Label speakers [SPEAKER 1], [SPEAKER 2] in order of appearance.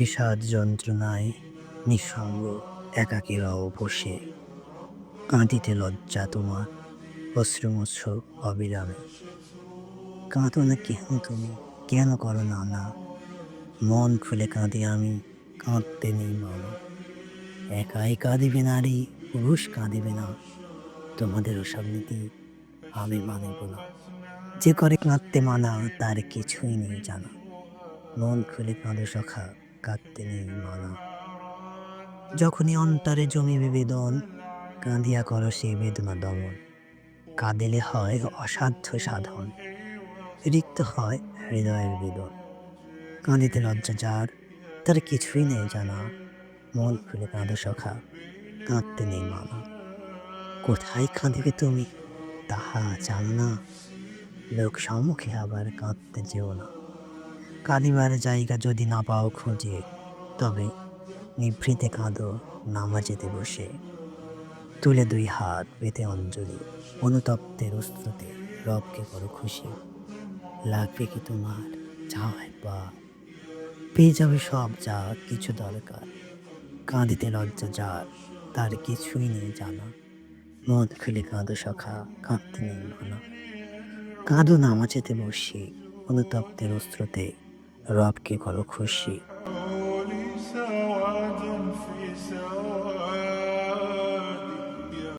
[SPEAKER 1] বিষাদ যন্ত্রণায় নিঃসঙ্গ একাকীরাও বসে। কাঁদিতে লজ্জা তোমার, অশ্রুমৎস অবিরামে। কাঁদো না কেন তুমি, কেন করো না না? মন খুলে কাঁদি আমি, কাঁদতে নেই মন। একাই কাঁদিবে নারী, পুরুষ কাঁদিবে না। তোমাদের ওসব নীতি আমি মানিব না। যে করে কাঁদতে মানা, তার কিছুই নেই জানা। মন খুলে কাঁদো সখা কাঁদতে নেই মানা যখনই অন্তরে জমিবে বেদন কাঁদিয়া করো সে বেদনা দমন। কাঁদিলে হয় অসাধ্য সাধন, রিক্ত হয় হৃদয়ের বেদন। কাঁদিতে লজ্জা যার, তার কিছুই নেই জানা। মন খুলে কাঁদো সখা, কাঁদতে নেই মানা কোথায় কাঁদিবে তুমি, তাহা জানো না। লোক সম্মুখে আবার কাঁদতে যেও না। কাঁদিবার জায়গা যদি না পাও খুঁজে, তবে নিভৃতে কাঁদো নামাজেতে বসে। তুলে দুই হাত পেতে অঞ্জলি, অনুতপ্তের অস্ত্রতে রবকে করো খুশি। লাগবে কি তোমার? যাও একবার। পেয়ে যাবে সব যা কিছু দরকার। কাঁদিতে লজ্জা যার, তার কিছুই নেই জানা। মদ খুলে কাঁদো সখা, কাঁদতে নেই মানা। কাঁদো নামাজেতে বসে, অনুতপ্তের অস্ত্রতে রবকে করো খুশি।